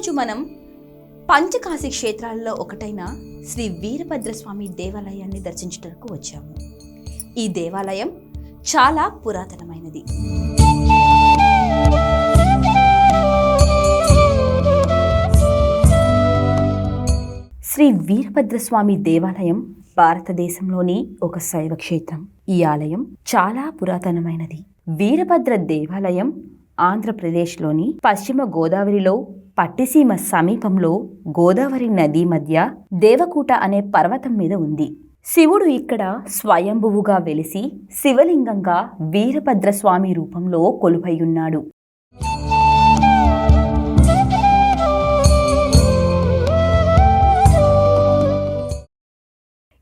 ఈరోజు మనం పంచకాశీ క్షేత్రాలలో ఒకటైన శ్రీ వీరభద్రస్వామి దేవాలయాన్ని దర్శించడానికి వచ్చాము. ఈ దేవాలయం చాలా పురాతనమైనది. శ్రీ వీరభద్రస్వామి దేవాలయం భారతదేశంలోని ఒక శైవ క్షేత్రం ఈ ఆలయం చాలా పురాతనమైనది. వీరభద్ర దేవాలయం ఆంధ్రప్రదేశ్లోని పశ్చిమ గోదావరిలో పట్టిసీమ సమీపంలో గోదావరి నది మధ్య దేవకూట అనే పర్వతం మీద ఉంది. శివుడు ఇక్కడ స్వయంభువుగా వెలిసి శివలింగంగా వీరభద్రస్వామి రూపంలో కొలువైయున్నాడు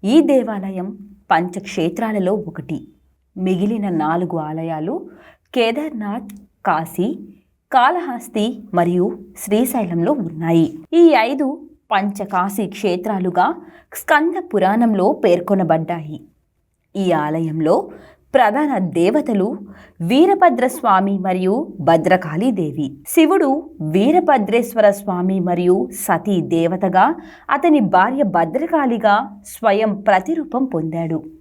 ఈ దేవాలయం పంచక్షేత్రాలలో ఒకటి. మిగిలిన నాలుగు ఆలయాలు కేదార్నాథ్ కాశీ కాళహస్తి మరియు శ్రీశైలంలో ఉన్నాయి. ఈ ఐదు పంచకాశీ క్షేత్రాలుగా స్కంద పురాణంలో పేర్కొనబడ్డాయి. ఈ ఆలయంలో ప్రధాన దేవతలు వీరభద్రస్వామి మరియు భద్రకాళీదేవి. శివుడు వీరభద్రేశ్వర స్వామి మరియు సతీ దేవతగా అతని భార్య భద్రకాళిగా స్వయం ప్రతిరూపం పొందాడు.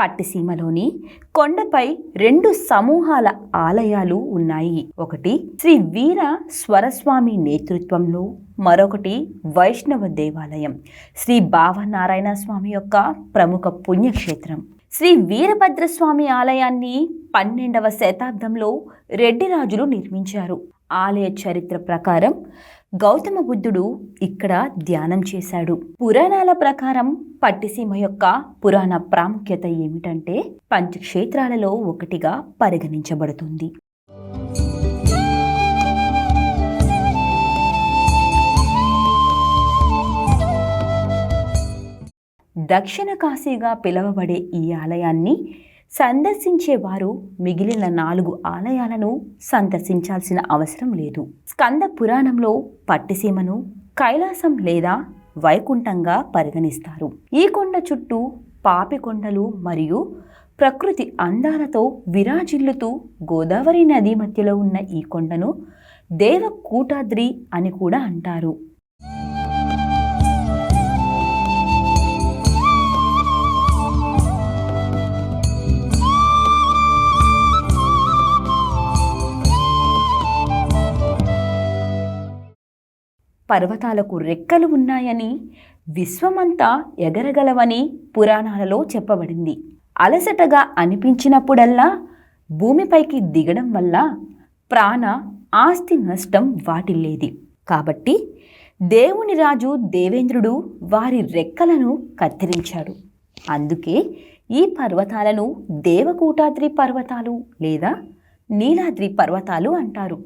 పట్టిసీమలోని కొండపై రెండు సమూహాల ఆలయాలు ఉన్నాయి. ఒకటి శ్రీ వీర స్వరస్వామి నేతృత్వంలో మరొకటి వైష్ణవ దేవాలయం. శ్రీ భావనారాయణ స్వామి యొక్క ప్రముఖ పుణ్యక్షేత్రం. శ్రీ వీరభద్రస్వామి ఆలయాన్ని పన్నెండవ శతాబ్దంలో రెడ్డి రాజులు నిర్మించారు. ఆలయ చరిత్ర ప్రకారం గౌతమ బుద్ధుడు ఇక్కడ ధ్యానం చేశాడు. పురాణాల ప్రకారం పట్టిసీమ యొక్క పురాణ ప్రాముఖ్యత ఏమిటంటే పంచక్షేత్రాలలో ఒకటిగా పరిగణించబడుతుంది. దక్షిణ కాశీగా పిలువబడే ఈ ఆలయాన్ని సందర్శించేవారు మిగిలిన నాలుగు ఆలయాలను సందర్శించాల్సిన అవసరం లేదు. స్కంద పురాణంలో పట్టిసీమను కైలాసం లేదా వైకుంఠంగా పరిగణిస్తారు. ఈ కొండ చుట్టూ పాపికొండలు మరియు ప్రకృతి అందాలతో విరాజిల్లుతూ గోదావరి నది మధ్యలో ఉన్న ఈ కొండను దేవకూటాద్రి అని కూడా అంటారు. పర్వతాలకు రెక్కలు ఉన్నాయని విశ్వమంతా ఎగరగలవని పురాణాలలో చెప్పబడింది. అలసటగా అనిపించినప్పుడల్లా భూమిపైకి దిగడం వల్ల ప్రాణ ఆస్తి నష్టం వాటిల్లేది. కాబట్టి దేవుని రాజు దేవేంద్రుడు వారి రెక్కలను కత్తిరించాడు. అందుకే ఈ పర్వతాలను దేవకూటాద్రి పర్వతాలు లేదా నీలాద్రి పర్వతాలు అంటారు.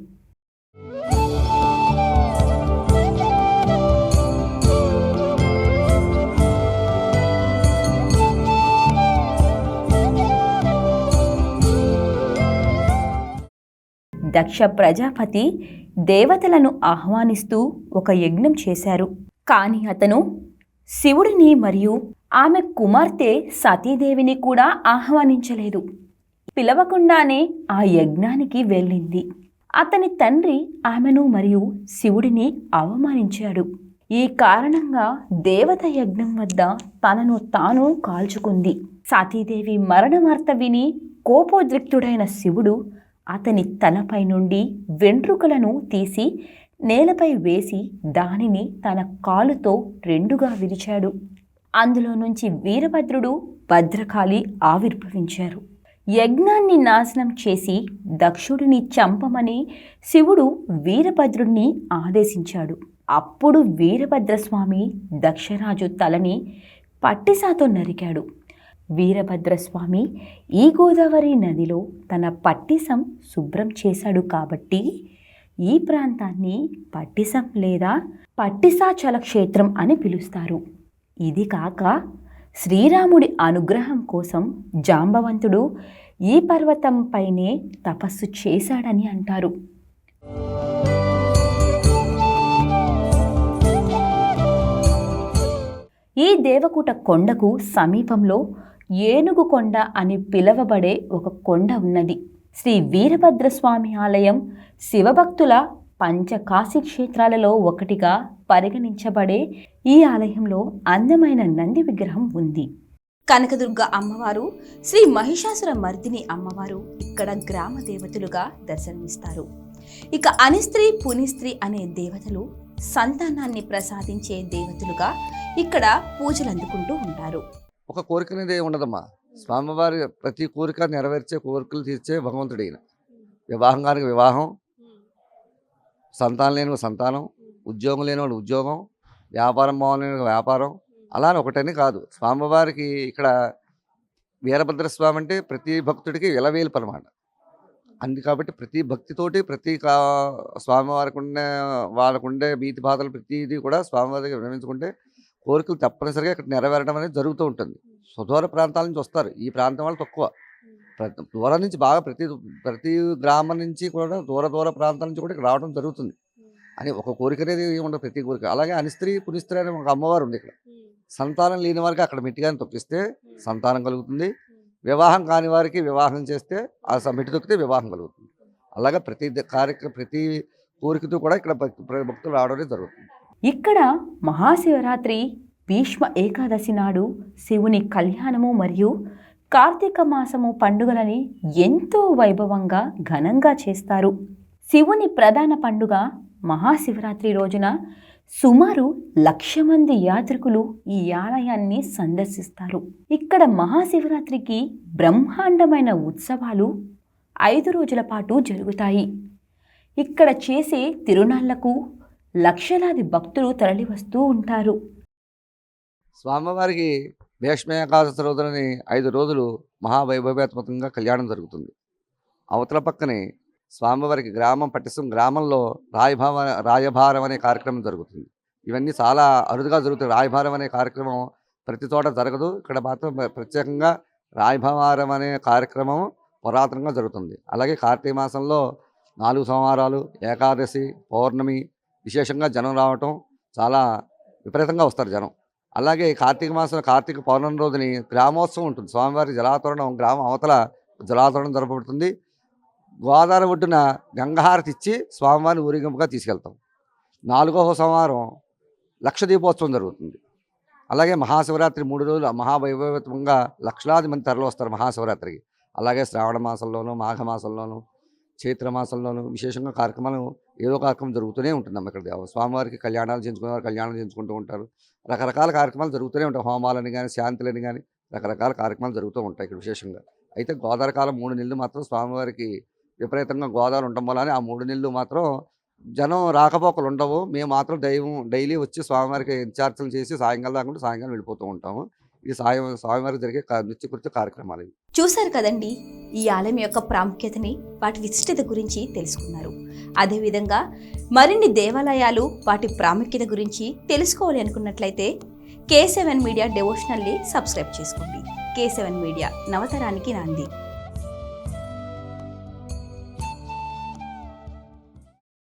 దక్ష ప్రజాపతి దేవతలను ఆహ్వానిస్తూ ఒక యజ్ఞం చేశారు. కానీ అతను శివుడిని మరియు ఆమె కుమార్తె సతీదేవిని కూడా ఆహ్వానించలేదు. పిలవకుండానే ఆ యజ్ఞానికి వెళ్ళింది. అతని తండ్రి ఆమెను మరియు శివుడిని అవమానించాడు. ఈ కారణంగా దేవత యజ్ఞం వద్ద తనను తాను కాల్చుకుంది. సతీదేవి మరణ వార్త విని కోపోద్రిక్తుడైన శివుడు అతని తలపై నుండి వెంట్రుకలను తీసి నేలపై వేసి దానిని తన కాలుతో రెండుగా విరిచాడు. అందులో నుంచి వీరభద్రుడు భద్రకాళి ఆవిర్భవించారు. యజ్ఞాన్ని నాశనం చేసి దక్షుడిని చంపమని శివుడు వీరభద్రుడిని ఆదేశించాడు. అప్పుడు వీరభద్రస్వామి దక్షరాజు తలని పట్టిసాతో నరికాడు. వీరభద్రస్వామి ఈ గోదావరి నదిలో తన పట్టిసం శుభ్రం చేశాడు కాబట్టి ఈ ప్రాంతాన్ని పట్టిసం లేదా పట్టిసాచల క్షేత్రం అని పిలుస్తారు. ఇది కాక శ్రీరాముడి అనుగ్రహం కోసం జాంబవంతుడు ఈ పర్వతంపైనే తపస్సు చేశాడని అంటారు. ఈ దేవకూట కొండకు సమీపంలో ఏనుగు కొండ అని పిలవబడే ఒక కొండ ఉన్నది. శ్రీ వీరభద్రస్వామి ఆలయం శివభక్తుల పంచకాశీ క్షేత్రాలలో ఒకటిగా పరిగణించబడే ఈ ఆలయంలో అందమైన నంది విగ్రహం ఉంది. కనకదుర్గ అమ్మవారు శ్రీ మహిషాసుర మర్దిని అమ్మవారు ఇక్కడ గ్రామ దేవతలుగా దర్శనమిస్తారు. ఇక అనిస్త్రీ పునిస్త్రీ అనే దేవతలు సంతానాన్ని ప్రసాదించే దేవతలుగా ఇక్కడ పూజలు అందుకుంటూ ఉంటారు. ఒక కోరిక అనేది ఏమి ఉండదమ్మా. స్వామివారి ప్రతి కోరిక నెరవేర్చే కోరికలు తీర్చే భగవంతుడు ఈయన. వివాహం కానికి వివాహం సంతానం లేని సంతానం ఉద్యోగం లేని ఉద్యోగం వ్యాపారం బాగులేని వ్యాపారం అలానే ఒకటని కాదు. స్వామివారికి ఇక్కడ వీరభద్ర స్వామి అంటే ప్రతి భక్తుడికి విలవేలుపు అనమాట అంది కాబట్టి ప్రతి భక్తితోటి ప్రతి కా స్వామివారికి ఉండే వాళ్ళకు ఉండే భీతి బాధలు ప్రతిదీ కూడా స్వామివారికి దగ్గర విరమించుకుంటే కోరికలు తప్పనిసరిగా ఇక్కడ నెరవేరడం అనేది జరుగుతూ ఉంటుంది. సుదూర ప్రాంతాల నుంచి వస్తారు. ఈ ప్రాంతం వాళ్ళు తక్కువ. దూరం నుంచి బాగా ప్రతి ప్రతి గ్రామం నుంచి కూడా దూర దూర ప్రాంతాల నుంచి కూడా ఇక్కడ రావడం జరుగుతుంది. అని ఒక కోరిక అనేది ఉండదు ప్రతి కోరిక. అలాగే అనిస్త్రీ పునిస్త్రీ అనే ఒక అమ్మవారు ఉంది ఇక్కడ. సంతానం లేని వారికి అక్కడ మిట్టిగాని తొక్కిస్తే సంతానం కలుగుతుంది. వివాహం కాని వారికి వివాహం చేస్తే ఆ స- మెట్టి తొక్కితే వివాహం కలుగుతుంది. అలాగే ప్రతి కార్యక్రమ ప్రతి కోరికతో కూడా ఇక్కడ భక్తులు రావడం అనేది జరుగుతుంది. ఇక్కడ మహాశివరాత్రి భీష్మ ఏకాదశి నాడు శివుని కళ్యాణము మరియు కార్తీక మాసము పండుగలని ఎంతో వైభవంగా ఘనంగా చేస్తారు. శివుని ప్రధాన పండుగ మహాశివరాత్రి రోజున సుమారు లక్ష మంది యాత్రికులు ఈ ఆలయాన్ని సందర్శిస్తారు. ఇక్కడ మహాశివరాత్రికి బ్రహ్మాండమైన ఉత్సవాలు ఐదు రోజుల పాటు జరుగుతాయి. ఇక్కడ చేసే తిరునాళ్ళకు లక్షలాది భక్తులు తరలివస్తూ ఉంటారు. స్వామివారికి భీష్మేకాదశి రోజులని ఐదు రోజులు మహావైభవేత్మకంగా కళ్యాణం జరుగుతుంది. అవతల పక్కనే స్వామివారికి గ్రామం పట్టిసం గ్రామంలో రాయభావ రాయభారం అనే కార్యక్రమం జరుగుతుంది. ఇవన్నీ చాలా అరుదుగా జరుగుతాయి. రాయభారం అనే కార్యక్రమం ప్రతి చోట జరగదు. ఇక్కడ మాత్రం ప్రత్యేకంగా రాయభారం అనే కార్యక్రమం పురాతనంగా జరుగుతుంది. అలాగే కార్తీక మాసంలో నాలుగు సోమవారాలు ఏకాదశి పౌర్ణమి విశేషంగా జనం రావటం చాలా విపరీతంగా వస్తారు జనం. అలాగే కార్తీక మాసం కార్తీక పౌర్ణమి రోజుని గ్రామోత్సవం ఉంటుంది. స్వామివారి జలాతోరణం గ్రామ అవతల జలాతోరణం జరపబడుతుంది. గోదావరి ఒడ్డున గంగహారతి ఇచ్చి స్వామివారిని ఊరేగింపుగా తీసుకెళ్తాం. నాలుగవ సోమవారం లక్ష దీపోత్సవం జరుగుతుంది. అలాగే మహాశివరాత్రి మూడు రోజులు మహావైభవత్వంగా లక్షలాది మంది తరలి వస్తారు మహాశివరాత్రికి. అలాగే శ్రావణ మాసంలోనూ మాఘమాసంలోనూ చైత్ర మాసంలోనూ విశేషంగా కార్యక్రమాలు ఏదో కార్యక్రమం జరుగుతూనే ఉంటుందమ్మ ఇక్కడ స్వామివారికి కళ్యాణాలు చేయించుకునేవారు కళ్యాణాలు చేయించుకుంటూ ఉంటారు. రకరకాల కార్యక్రమాలు జరుగుతూనే ఉంటాయి. హోమాలని కానీ శాంతులని కానీ రకరకాల కార్యక్రమాలు జరుగుతూ ఉంటాయి ఇక్కడ విశేషంగా. అయితే గోదావరి కాలం మూడు నెలలు మాత్రం స్వామివారికి విపరీతంగా గోదావరి ఉండడం వల్ల ఆ మూడు నెలలు మాత్రం జనం రాకపోకలు ఉండవు. మేము మాత్రం దైవం డైలీ వచ్చి స్వామివారికి ఇన్ఛార్జీలు చేసి సాయంకాలం దాకా సాయంకాలం వెళ్ళిపోతూ ఉంటాము. ఈ సాయం స్వామివారికి జరిగే కా- నిత్యకృత్య కార్యక్రమాలు ఇవి. చూశారు కదండి? ఈ ఆలయం యొక్క ప్రాముఖ్యతని వాటి విశిష్టత గురించి తెలుసుకున్నారు. అదేవిధంగా మరిన్ని దేవాలయాలు వాటి ప్రాముఖ్యత గురించి తెలుసుకోవాలి అనుకున్నట్లయితే K seven media devotionally subscribe చేసుకోండి. కే సెవెన్ మీడియా నవతరానికి నాంది.